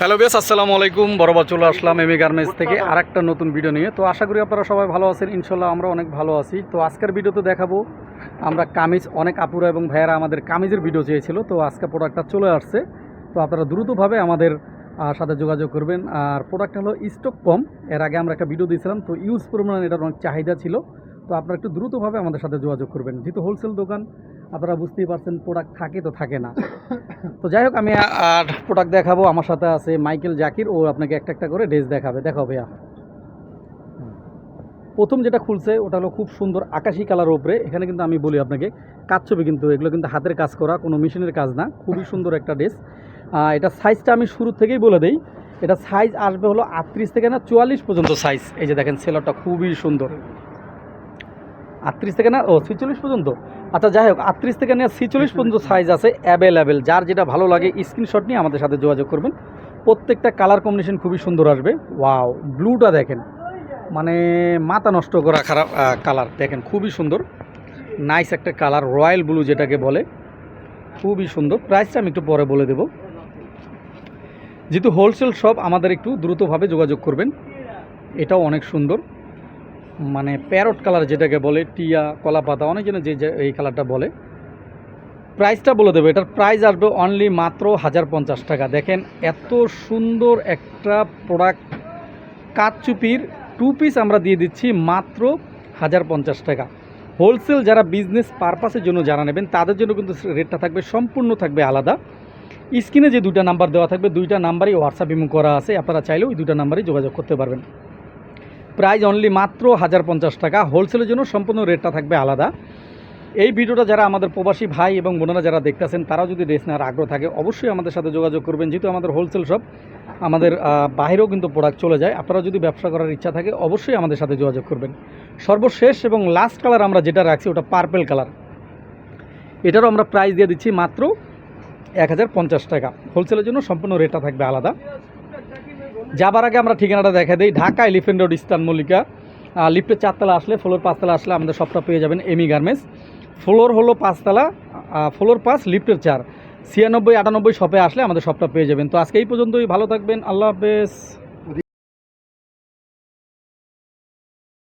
Hello base আসসালামু আলাইকুম। বরাবর চলে আসলাম এমি গার্মেন্টস থেকে আর একটা নতুন ভিডিও নিয়ে। তো আশা করি আপনারা সবাই ভালো আছেন। ইনশাল্লাহ আমরা অনেক ভালো আছি। তো আজকের ভিডিওতে দেখাবো, আমরা কামিজ, অনেক আপুরা এবং ভাইয়েরা আমাদের কামিজের ভিডিও চেয়েছিল। তো আজকে প্রোডাক্টটা চলে আসছে। তো আপনারা দ্রুতভাবে আমাদের সাথে যোগাযোগ করবেন। আর প্রোডাক্ট হলো স্টক কম। এর আগে আমরা একটা ভিডিও দিয়েছিলাম। তো ইউজ পরিমাণ এটার অনেক চাহিদা ছিল। তো আপনারা একটু দ্রুতভাবে আমাদের সাথে যোগাযোগ করবেন। যেহেতু হোলসেল দোকান আপনারা বুঝতেই পারছেন প্রোডাক্ট থাকে তো থাকে না। তো যাই হোক, আমি আর প্রোডাক্ট দেখাবো। আমার সাথে আছে মাইকেল জাকির, ও আপনাকে একটা একটা করে ড্রেস দেখাবে। দেখাও ভাইয়া। প্রথম যেটা খুলছে, ওটা হলো খুব সুন্দর আকাশি কালার ওপরে এখানে কিন্তু আমি বলি আপনাকে, কাজ ছবি কিন্তু, এগুলো কিন্তু হাতের কাজ করা, কোনো মেশিনের কাজ না। খুবই সুন্দর একটা ড্রেস এটা সাইজটা আমি শুরু থেকেই বলে দেই। এটা সাইজ আসবে হলো আটত্রিশ থেকে না চুয়াল্লিশ পর্যন্ত সাইজ এই যে দেখেন সেলারটা খুবই সুন্দর। আটত্রিশ থেকে না ও ছিচল্লিশ পর্যন্ত? আচ্ছা যাই হোক আটত্রিশ থেকে নিয়ে ছিচল্লিশ পর্যন্ত সাইজ আছে অ্যাভেলেবেল যার যেটা ভালো লাগে স্ক্রিনশট নিয়ে আমাদের সাথে যোগাযোগ করবেন। প্রত্যেকটা কালার কম্বিনেশন খুবই সুন্দর আসবে। ওয়াও ব্লুটা দেখেন। মানে মাথা নষ্ট করা খারাপ কালার দেখেন খুবই সুন্দর। নাইস একটা কালার রয়্যাল ব্লু যেটাকে বলে। খুবই সুন্দর। প্রাইসটা আমি একটু পরে বলে দেবো। যেহেতু হোলসেল শপ আমাদের একটু দ্রুতভাবে যোগাযোগ করবেন। এটাও অনেক সুন্দর। মানে প্যারট কালার যেটাকে বলে, টিয়া কলা পাতা অনেকজনে যে এই কালারটা বলে। প্রাইসটা বলে দেবো, এটার প্রাইস আসবে অনলি মাত্র হাজার পঞ্চাশ টাকা। দেখেন, এত সুন্দর একটা প্রোডাক্ট কাচচুপির টু পিস আমরা দিয়ে দিচ্ছি মাত্র হাজার পঞ্চাশ টাকা। হোলসেল যারা বিজনেস পারপাসের জন্য যারা নেবেন, তাদের জন্য কিন্তু রেটটা থাকবে, সম্পূর্ণ থাকবে আলাদা। স্ক্রিনে যে দুইটা নাম্বার দেওয়া থাকবে, দুইটা নাম্বারই হোয়াটসঅ্যাপ ইমো করা আছে, আপনারা চাইলেও ওই দুইটা নাম্বারই যোগাযোগ করতে পারবেন। প্রাইস অনলি মাত্র হাজার পঞ্চাশ টাকা। হোলসেলের জন্য সম্পূর্ণ রেটটা থাকবে আলাদা। এই ভিডিওটা যারা আমাদের প্রবাসী ভাই এবং বোনেরা যারা দেখতেছেন, তারাও যদি ড্রেস নেওয়ার আগ্রহ থাকে, অবশ্যই আমাদের সাথে যোগাযোগ করবেন। যেহেতু আমাদের হোলসেল শপ, আমাদের বাইরেও কিন্তু প্রোডাক্ট চলে যায়। আপনারা যদি ব্যবসা করার ইচ্ছা থাকে, অবশ্যই আমাদের সাথে যোগাযোগ করবেন। সর্বশেষ এবং লাস্ট কালার আমরা যেটা রাখছি, ওটা পার্পেল কালার এটারও আমরা প্রাইস দিয়ে দিচ্ছি মাত্র এক হাজার পঞ্চাশ টাকা। হোলসেলের জন্য সম্পূর্ণ রেটটা থাকবে আলাদা। যাবার আগে আমরা ঠিকানাটা দেখা দিই। ঢাকা এলিফেন্ট রোড ইস্তান মল্লিকা। লিফ্টের চারতলা আসলে ফ্লোর পাঁচতলা আসলে আমাদের সবটা পেয়ে যাবেন এমি গার্মেন্টস ফ্লোর হলো পাঁচতলা ফ্লোর পাঁচ লিফ্টের চার। ছিয়ানব্বই আটানব্বই শপে আসলে আমাদের সবটা পেয়ে যাবেন। তো আজকে এই পর্যন্তই, ভালো থাকবেন, আল্লাহ হাফেজ।